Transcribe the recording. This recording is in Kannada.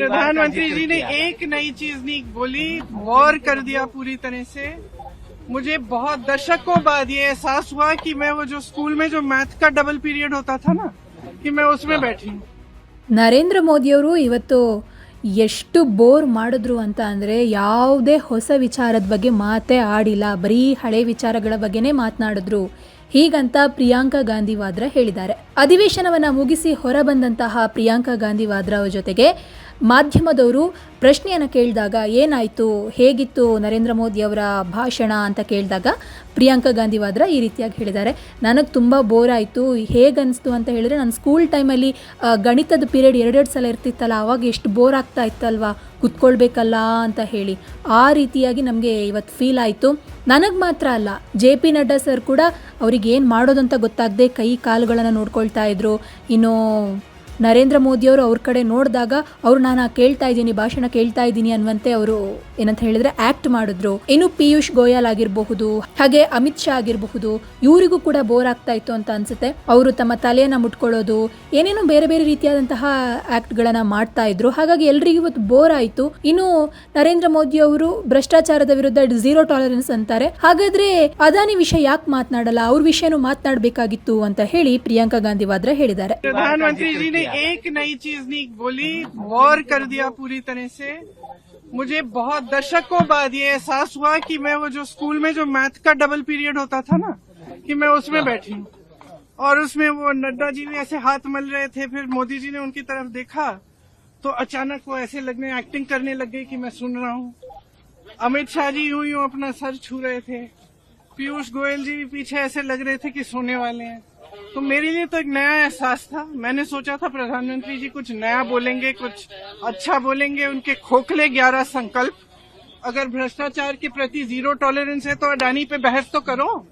प्रधानमंत्री जी ने एक नई चीज नहीं बोली वॉर कर दिया पूरी तरह से मुझे बहुत दशकों बाद ये एहसास हुआ कि मैं वो जो स्कूल में जो मैथ का डबल पीरियड होता था ना कि मैं उसमें बैठी हूँ ನರೇಂದ್ರ ಮೋದಿಯವರು ಇವತ್ತು ಎಷ್ಟು ಬೋರ್ ಮಾಡಿದ್ರು ಅಂತ ಅಂದರೆ ಯಾವುದೇ ಹೊಸ ವಿಚಾರದ ಬಗ್ಗೆ ಮಾತೇ ಆಡಿಲ್ಲ ಬರೀ ಹಳೆ ವಿಚಾರಗಳ ಬಗ್ಗೆನೇ ಮಾತನಾಡಿದ್ರು ಹೀಗಂತ ಪ್ರಿಯಾಂಕಾ ಗಾಂಧಿ ವಾದ್ರಾ ಹೇಳಿದ್ದಾರೆ. ಅಧಿವೇಶನವನ್ನು ಮುಗಿಸಿ ಹೊರಬಂದಂತಹ ಪ್ರಿಯಾಂಕಾ ಗಾಂಧಿ ವಾದ್ರಾ ಅವರ ಜೊತೆಗೆ ಮಾಧ್ಯಮದವರು ಪ್ರಶ್ನೆಯನ್ನು ಕೇಳಿದಾಗ ಏನಾಯಿತು, ಹೇಗಿತ್ತು ನರೇಂದ್ರ ಮೋದಿ ಅವರ ಭಾಷಣ ಅಂತ ಕೇಳಿದಾಗ ಪ್ರಿಯಾಂಕಾ ಗಾಂಧಿ ವಾದ್ರಾ ಈ ರೀತಿಯಾಗಿ ಹೇಳಿದ್ದಾರೆ. ನನಗೆ ತುಂಬ ಬೋರ್ ಆಯಿತು ಹೇಗನ್ನಿಸ್ತು ಅಂತ ಹೇಳಿದ್ರೆ ನಾನು ಸ್ಕೂಲ್ ಟೈಮಲ್ಲಿ ಗಣಿತದ ಪೀರಿಯಡ್ ಎರಡೆರಡು ಸಲ ಇರ್ತಿತ್ತಲ್ಲ ಆವಾಗ ಎಷ್ಟು ಬೋರ್ ಆಗ್ತಾ ಇತ್ತಲ್ವಾ, ಕುತ್ಕೊಳ್ಬೇಕಲ್ಲ ಅಂತ ಹೇಳಿ ಆ ರೀತಿಯಾಗಿ ನಮಗೆ ಇವತ್ತು ಫೀಲ್ ಆಯಿತು. ನನಗೆ ಮಾತ್ರ ಅಲ್ಲ, ಜೆ ಪಿ ನಡ್ಡಾ ಸರ್ ಕೂಡ ಅವ್ರಿಗೆ ಏನು ಮಾಡೋದಂತ ಗೊತ್ತಾಗದೆ ಕೈ ಕಾಲುಗಳನ್ನು ನೋಡ್ಕೊಳ್ತಾ ಇದ್ರು. ಇನ್ನು ನರೇಂದ್ರ ಮೋದಿಯವರು ಅವ್ರ ಕಡೆ ನೋಡಿದಾಗ ಅವ್ರು ನಾನು ಕೇಳ್ತಾ ಇದ್ದೀನಿ, ಭಾಷಣ ಕೇಳ್ತಾ ಇದ್ದೀನಿ ಅನ್ನುವಂತೆ ಅವರು ಏನಂತ ಹೇಳಿದ್ರೆ ಆಕ್ಟ್ ಮಾಡಿದ್ರು. ಇನ್ನು ಪಿಯೂಷ್ ಗೋಯಲ್ ಆಗಿರಬಹುದು, ಹಾಗೆ ಅಮಿತ್ ಶಾ ಆಗಿರಬಹುದು, ಇವರಿಗೂ ಕೂಡ ಬೋರ್ ಆಗ್ತಾ ಇತ್ತು ಅಂತ ಅನ್ಸುತ್ತೆ. ಅವರು ತಮ್ಮ ತಲೆಯನ್ನ ಮುಟ್ಕೊಳ್ಳೋದು, ಏನೇನೋ ಬೇರೆ ಬೇರೆ ರೀತಿಯಾದಂತಹ ಆಕ್ಟ್ ಗಳನ್ನ ಮಾಡ್ತಾ ಇದ್ರು. ಹಾಗಾಗಿ ಎಲ್ರಿಗೂ ಇವತ್ತು ಬೋರ್ ಆಯಿತು. ಇನ್ನು ನರೇಂದ್ರ ಮೋದಿ ಅವರು ಭ್ರಷ್ಟಾಚಾರದ ವಿರುದ್ಧ ಝೀರೋ ಟಾಲರೆನ್ಸ್ ಅಂತಾರೆ. ಹಾಗಾದ್ರೆ ಅದಾನಿ ವಿಷಯ ಯಾಕೆ ಮಾತನಾಡಲ್ಲ? ಅವ್ರ ವಿಷಯನೂ ಮಾತನಾಡಬೇಕಾಗಿತ್ತು ಅಂತ ಹೇಳಿ ಪ್ರಿಯಾಂಕಾ ಗಾಂಧಿ ವಾದ್ರ ಹೇಳಿದ್ದಾರೆ. एक नई चीज़ नहीं बोली वॉर कर दिया पूरी तरह से। मुझे बहुत दशकों बाद ये एहसास हुआ कि मैं वो जो स्कूल में जो मैथ का डबल पीरियड होता था ना कि मैं उसमें बैठी। हूँ और उसमें वो नड्डा जी भी ऐसे हाथ मल रहे थे फिर मोदी जी ने उनकी तरफ़ देखा तो अचानक वो ऐसे लगने एक्टिंग करने लग गई कि मैं सुन रहा हूँ। अमित शाह जी यूँ यूँ अपना सर छू रहे थे। पीयूष गोयल जी भी पीछे ऐसे लग रहे थे कि सोने वाले हैं। तो मेरे लिए तो एक नया एहसास था। मैंने सोचा था, प्रधानमंत्री जी कुछ नया बोलेंगे, कुछ अच्छा बोलेंगे, उनके खोखले ग्यारह संकल्प। अगर भ्रष्टाचार के प्रति ज़ीरो टॉलरेंस है तो अडानी पे बहस तो करो।